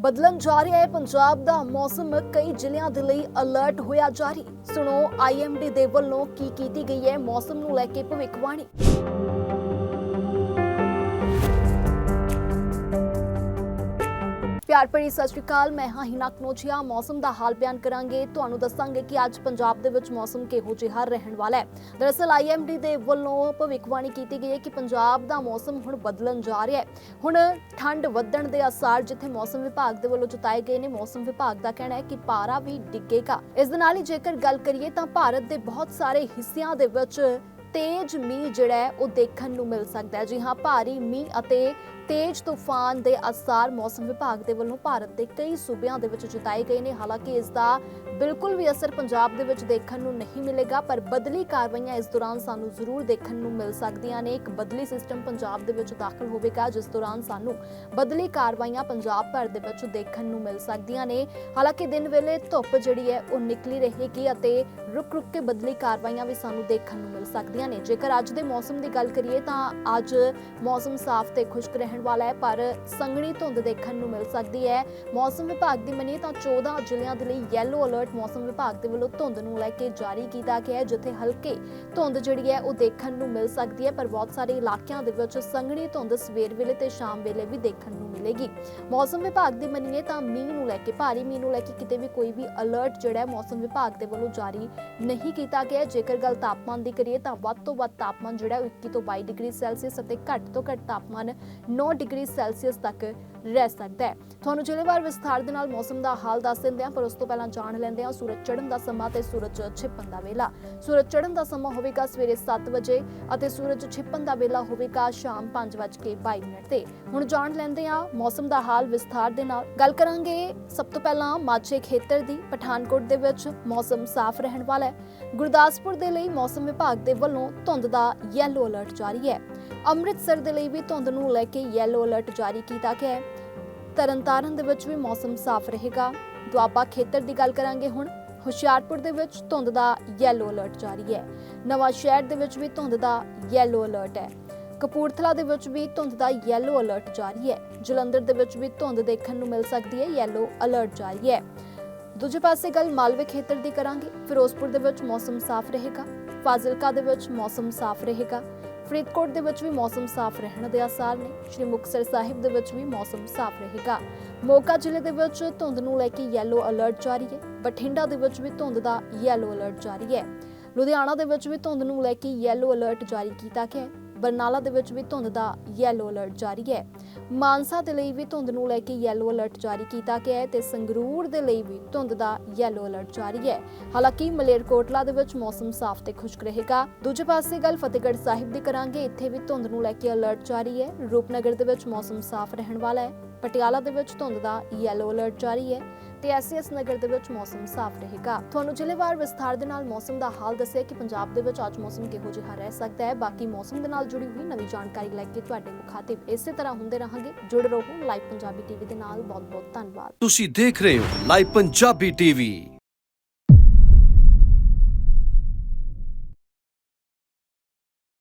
ਬਦਲਣ ਜਾ ਰਿਹਾ ਹੈ। ਪੰਜਾਬ ਦਾ ਮੌਸਮ ਕਈ ਜ਼ਿਲ੍ਹਿਆਂ ਦੇ ਲਈ ਅਲਰਟ ਹੋਇਆ ਜਾਰੀ। ਸੁਣੋ ਆਈਐਮਡੀ ਦੇ ਵੱਲੋਂ ਕੀ ਕੀਤੀ ਗਈ ਹੈ। ਮੌਸਮ ਨੂੰ ਲੈ ਕੇ ਭਵਿੱਖਬਾਣੀ। ਪਿਆਰ ਭਰੀ ਸਤਿ ਸ਼੍ਰੀ ਅਕਾਲ, ਮੈਂ ਹਾਂ ਹਿਨਾ ਕਨੋਚੀਆ ਮੌਸਮ ਦਾ ਹਾਲ ਬਿਆਨ ਕਰਾਂਗੇ। ਤੁਹਾਨੂੰ ਦੱਸਾਂਗੇ ਕਿ ਅੱਜ ਪੰਜਾਬ ਦੇ ਵਿੱਚ ਮੌਸਮ ਕਿਹੋ ਜਿਹਾ ਰਹਿਣ ਵਾਲਾ ਹੈ। ਦਰਅਸਲ ਆਈਐਮਡੀ ਦੇ ਵੱਲੋਂ ਭਵਿੱਖਬਾਣੀ ਕੀਤੀ ਗਈ ਹੈ ਕਿ ਪੰਜਾਬ ਦਾ ਮੌਸਮ ਹੁਣ ਬਦਲਣ ਜਾ ਰਿਹਾ ਹੈ। ਹੁਣ ਠੰਡ ਵਧਣ ਦੇ ਅਸਾਰ ਜਿੱਥੇ ਮੌਸਮ ਵਿਭਾਗ ਦੇ ਵੱਲੋਂ ਜਤਾਏ ਗਏ ਨੇ, ਮੌਸਮ ਵਿਭਾਗ ਦਾ ਕਹਿਣਾ ਹੈ ਕਿ ਪਾਰਾ ਵੀ ਡਿੱਗੇਗਾ। ਇਸ ਦੇ ਨਾਲ ਹੀ ਜੇਕਰ ਗੱਲ ਕਰੀਏ ਤਾਂ ਭਾਰਤ ਦੇ ਬਹੁਤ ਸਾਰੇ ਹਿੱਸਿਆਂ ਦੇ ਵਿੱਚ ਤੇਜ਼ ਮੀਂਹ ਜਿਹੜਾ ਹੈ, ਉਹ ਦੇਖਣ ਨੂੰ ਮਿਲ ਸਕਦਾ ਹੈ। ਜੀ ਹਾਂ, ਭਾਰੀ ਮੀਂਹ ਅਤੇ ਤੇਜ਼ ਤੂਫਾਨ ਦੇ ਅਸਰ ਮੌਸਮ ਵਿਭਾਗ ਦੇ ਵੱਲੋਂ ਭਾਰਤ ਦੇ ਕਈ ਸੂਬਿਆਂ ਦੇ ਵਿੱਚ ਜਤਾਏ ਗਏ ਨੇ। ਹਾਲਾਂਕਿ ਇਸ ਦਾ ਬਿਲਕੁਲ ਵੀ ਅਸਰ ਪੰਜਾਬ ਦੇ ਵਿੱਚ ਦੇਖਣ ਨੂੰ ਨਹੀਂ ਮਿਲੇਗਾ, ਪਰ ਬਦਲੀ ਕਾਰਵਾਈਆਂ ਇਸ ਦੌਰਾਨ ਸਾਨੂੰ ਜ਼ਰੂਰ ਦੇਖਣ ਨੂੰ ਮਿਲ ਸਕਦੀਆਂ ਨੇ। ਇੱਕ ਬਦਲੀ ਸਿਸਟਮ ਪੰਜਾਬ ਦੇ ਵਿੱਚ ਦਾਖਲ ਹੋਵੇਗਾ, ਜਿਸ ਦੌਰਾਨ ਸਾਨੂੰ ਬਦਲੀ ਕਾਰਵਾਈਆਂ ਪੰਜਾਬ ਭਰ ਦੇ ਵਿੱਚ ਦੇਖਣ ਨੂੰ ਮਿਲ ਸਕਦੀਆਂ ਨੇ। ਹਾਲਾਂਕਿ ਦਿਨ ਵੇਲੇ ਧੁੱਪ ਜਿਹੜੀ ਹੈ, ਉਹ ਨਿਕਲੀ ਰਹੇਗੀ ਅਤੇ ਰੁਕ ਰੁਕ ਕੇ ਬਦਲੀ ਕਾਰਵਾਈਆਂ ਵੀ ਸਾਨੂੰ ਦੇਖਣ ਨੂੰ ਮਿਲ ਸਕਦੀਆਂ ਨੇ। ਜੇਕਰ ਅੱਜ ਦੇ ਮੌਸਮ ਦੀ ਗੱਲ ਕਰੀਏ, ਤਾਂ ਅੱਜ ਮੌਸਮ ਸਾਫ਼ ਤੇ ਖੁਸ਼ਕ ਰਹਿਣ ਵਾਲਾ ਹੈ, ਪਰ ਸੰਘਣੀ ਧੁੰਦ ਦੇਖਣ ਨੂੰ ਮਿਲ ਸਕਦੀ ਹੈ। ਮੌਸਮ ਵਿਭਾਗ ਦੀ ਮੰਨੀਏ ਤਾਂ 14 ਜ਼ਿਲ੍ਹਿਆਂ ਦੇ ਲਈ ਯੈਲੋ ਅਲਰਟ ਮੌਸਮ ਵਿਭਾਗ ਦੇ ਵੱਲੋਂ ਧੁੰਦ ਨੂੰ ਲੈ ਕੇ ਜਾਰੀ ਕੀਤਾ ਗਿਆ ਹੈ, ਜਿੱਥੇ ਹਲਕੇ ਧੁੰਦ ਜਿਹੜੀ ਹੈ ਉਹ ਦੇਖਣ ਨੂੰ ਮਿਲ ਸਕਦੀ ਹੈ, ਪਰ ਬਹੁਤ ਸਾਰੇ ਇਲਾਕਿਆਂ ਦੇ ਵਿੱਚ ਸੰਘਣੀ ਧੁੰਦ ਸਵੇਰ ਵੇਲੇ ਤੇ ਸ਼ਾਮ ਵੇਲੇ ਵੀ ਦੇਖਣ ਨੂੰ ਮਿਲੇਗੀ। ਮੌਸਮ ਵਿਭਾਗ ਦੀ ਮੰਨੀਏ ਤਾਂ ਮੀਂਹ ਨੂੰ ਲੈ ਕੇ ਭਾਰੀ ਮੀਂਹ ਨੂੰ ਲੈ ਕੇ ਕਿਤੇ ਵੀ ਕੋਈ ਵੀ ਅਲਰਟ ਜਿਹੜਾ ਹੈ, ਮੌਸਮ ਵਿਭਾਗ ਦੇ ਵੱਲੋਂ ਜਾਰੀ ਨਹੀਂ ਕੀਤਾ ਗਿਆ। ਜੇਕਰ ਗੱਲ ਤਾਪਮਾਨ ਦੀ ਕਰੀਏ ਤਾਂ ਵੱਧ ਤੋਂ ਵੱਧ ਤਾਪਮਾਨ ਜਿਹੜਾ ਹੈ 21 ਤੋਂ 22 ਡਿਗਰੀ ਸੈਲਸੀਅਸ ਅਤੇ ਘੱਟ ਤੋਂ ਘੱਟ ਤਾਪਮਾਨ 9 ਡਿਗਰੀ ਸੈਲਸੀਅਸ ਤੱਕ ਰਹਿ ਸਕਦਾ ਹੈ। ਤੁਹਾਨੂੰ ਜ਼ਿਲ੍ਹੇਵਾਰ ਵਿਸਥਾਰ ਦੇ ਨਾਲ ਮੌਸਮ ਦਾ ਹਾਲ ਦੱਸ ਦਿੰਦੇ ਹਾਂ, ਪਰ ਉਸ ਤੋਂ ਪਹਿਲਾਂ ਜਾਣ ਲੈਂਦੇ ਹਾਂ ਸੂਰਜ ਚੜ੍ਹਨ ਦਾ ਸਮਾਂ ਤੇ ਸੂਰਜ ਛਿਪਣ ਦਾ ਵੇਲਾ। ਸੂਰਜ ਚੜ੍ਹਨ ਦਾ ਸਮਾਂ ਹੋਵੇਗਾ ਸਵੇਰੇ 7 ਵਜੇ ਅਤੇ ਸੂਰਜ ਛਿਪਣ ਦਾ ਵੇਲਾ ਹੋਵੇਗਾ ਸ਼ਾਮ 5:22 ਮਿੰਟ ਤੇ। ਹੁਣ ਜਾਣ ਲੈਂਦੇ ਹਾਂ ਮੌਸਮ ਦਾ ਹਾਲ ਵਿਸਥਾਰ ਦੇ ਨਾਲ। ਗੱਲ ਕਰਾਂਗੇ ਸਭ ਤੋਂ ਪਹਿਲਾਂ ਮਾਝੇ ਖੇਤਰ ਦੀ। ਪਠਾਨਕੋਟ ਦੇ ਵਿੱਚ ਮੌਸਮ ਸਾਫ਼ ਰਹਿਣ ਵਾਲਾ ਹੈ। ਗੁਰਦਾਸਪੁਰ ਦੇ ਲਈ ਮੌਸਮ ਵਿਭਾਗ ਦੇ ਵੱਲੋਂ ਧੁੰਦ ਦਾ ਯੈਲੋ ਅਲਰਟ ਜਾਰੀ ਹੈ। ਅੰਮ੍ਰਿਤਸਰ ਦੇ ਲਈ ਵੀ ਧੁੰਦ ਨੂੰ ਲੈ ਕੇ ਯੈਲੋ ਅਲਰਟ ਜਾਰੀ ਕੀਤਾ ਗਿਆ ਹੈ। ਤਰਨਤਾਰਨ ਦੇ ਵਿੱਚ ਵੀ ਮੌਸਮ ਸਾਫ਼ ਰਹੇਗਾ। ਦੁਆਬਾ ਖੇਤਰ ਦੀ ਗੱਲ ਕਰਾਂਗੇ ਹੁਣ। ਹੁਸ਼ਿਆਰਪੁਰ ਦੇ ਵਿੱਚ ਧੁੰਦ ਦਾ ਯੈਲੋ ਅਲਰਟ ਜਾਰੀ ਹੈ। ਨਵਾਂ ਸ਼ਹਿਰ ਦੇ ਵਿੱਚ ਵੀ ਧੁੰਦ ਦਾ ਯੈਲੋ ਅਲਰਟ ਹੈ। ਕਪੂਰਥਲਾ ਦੇ ਵਿੱਚ ਵੀ ਧੁੰਦ ਦਾ ਯੈਲੋ ਅਲਰਟ ਜਾਰੀ ਹੈ। ਜਲੰਧਰ ਦੇ ਵਿੱਚ ਵੀ ਧੁੰਦ ਦੇਖਣ ਨੂੰ ਮਿਲ ਸਕਦੀ ਹੈ। ਯੈਲੋ ਅਲਰਟ ਜਾਰੀ ਹੈ। ਦੂਜੇ ਪਾਸੇ ਗੱਲ ਮਾਲਵੇ ਖੇਤਰ ਦੀ ਕਰਾਂਗੇ। ਫਿਰੋਜ਼ਪੁਰ ਦੇ ਵਿੱਚ ਮੌਸਮ ਸਾਫ਼ ਰਹੇਗਾ। ਫਾਜ਼ਿਲਕਾ ਦੇ ਵਿੱਚ ਮੌਸਮ ਸਾਫ਼ ਰਹੇਗਾ। ਫਰੀਦਕੋਟ ਦੇ ਵਿੱਚ ਵੀ ਮੌਸਮ ਸਾਫ਼ ਰਹਿਣ ਦੇ ਆਸਾਰ ਨੇ। ਸ਼੍ਰੀ ਮੁਕਤਸਰ ਸਾਹਿਬ ਦੇ ਵਿੱਚ ਵੀ ਮੌਸਮ ਸਾਫ਼ ਰਹੇਗਾ। ਮੋਗਾ ਜ਼ਿਲ੍ਹੇ ਦੇ ਵਿੱਚ ਧੁੰਦ ਨੂੰ ਲੈ ਕੇ ਯੈਲੋ ਅਲਰਟ ਜਾਰੀ ਹੈ। ਬਠਿੰਡਾ ਦੇ ਵਿੱਚ ਵੀ ਧੁੰਦ ਦਾ ਯੈਲੋ ਅਲਰਟ ਜਾਰੀ ਹੈ। ਲੁਧਿਆਣਾ ਦੇ ਵਿੱਚ ਵੀ ਧੁੰਦ ਨੂੰ ਲੈ ਕੇ ਯੈਲੋ ਅਲਰਟ ਜਾਰੀ ਕੀਤਾ ਗਿਆ ਹੈ। ਬਰਨਾਲਾ ਦੇ ਵਿੱਚ ਵੀ ਧੁੰਦ ਦਾ ਯੈਲੋ ਅਲਰਟ ਜਾਰੀ ਹੈ। ਮਾਨਸਾ ਦੇ ਲਈ ਵੀ ਧੁੰਦ ਨੂੰ ਲੈ ਕੇ ਯੈਲੋ ਅਲਰਟ ਜਾਰੀ ਕੀਤਾ ਗਿਆ ਹੈ ਤੇ ਸੰਗਰੂਰ ਦੇ ਲਈ ਵੀ ਧੁੰਦ ਦਾ ਯੈਲੋ ਅਲਰਟ ਜਾਰੀ ਹੈ। ਹਾਲਾਂਕਿ ਮਲੇਰਕੋਟਲਾ ਦੇ ਵਿੱਚ ਮੌਸਮ ਸਾਫ਼ ਤੇ ਖੁਸ਼ਕ ਰਹੇਗਾ। ਦੂਜੇ ਪਾਸੇ ਗੱਲ ਫਤਿਹਗੜ੍ਹ ਸਾਹਿਬ ਦੀ ਕਰਾਂਗੇ, ਇੱਥੇ ਵੀ ਧੁੰਦ ਨੂੰ ਲੈ ਕੇ ਅਲਰਟ ਜਾਰੀ ਹੈ। ਰੂਪਨਗਰ ਦੇ ਵਿੱਚ ਮੌਸਮ ਸਾਫ਼ ਰਹਿਣ ਵਾਲਾ ਹੈ। ਪਟਿਆਲਾ ਦੇ ਵਿੱਚ ਧੁੰਦ ਦਾ ਯੈਲੋ ਅਲਰਟ ਜਾਰੀ ਹੈ। ਤੇ ਐਸਐਸ ਨਗਰ ਦੇ ਵਿੱਚ ਮੌਸਮ ਸਾਫ਼ ਰਹੇਗਾ। ਤੁਹਾਨੂੰ ਜ਼ਿਲ੍ਹੇਵਾਰ ਵਿਸਥਾਰ ਦੇ ਨਾਲ ਮੌਸਮ ਦਾ ਹਾਲ ਦੱਸਿਆ ਕਿ ਪੰਜਾਬ ਦੇ ਵਿੱਚ ਅੱਜ ਮੌਸਮ ਕਿਹੋ ਜਿਹਾ ਰਹਿ ਸਕਦਾ ਹੈ। ਬਾਕੀ ਮੌਸਮ ਦੇ ਨਾਲ ਜੁੜੀ ਹੋਈ ਨਵੀਂ ਜਾਣਕਾਰੀ ਲੈ ਕੇ ਤੁਹਾਡੇ ਮੁਖਾਤਿਬ ਇਸੇ ਤਰ੍ਹਾਂ ਹੁੰਦੇ ਰਹਾਂਗੇ। ਜੁੜ ਰਹੋ ਲਾਈਵ ਪੰਜਾਬੀ ਟੀਵੀ ਦੇ ਨਾਲ। ਬਹੁਤ ਬਹੁਤ ਧੰਨਵਾਦ। ਤੁਸੀਂ ਦੇਖ ਰਹੇ ਹੋ ਲਾਈਵ ਪੰਜਾਬੀ ਟੀਵੀ।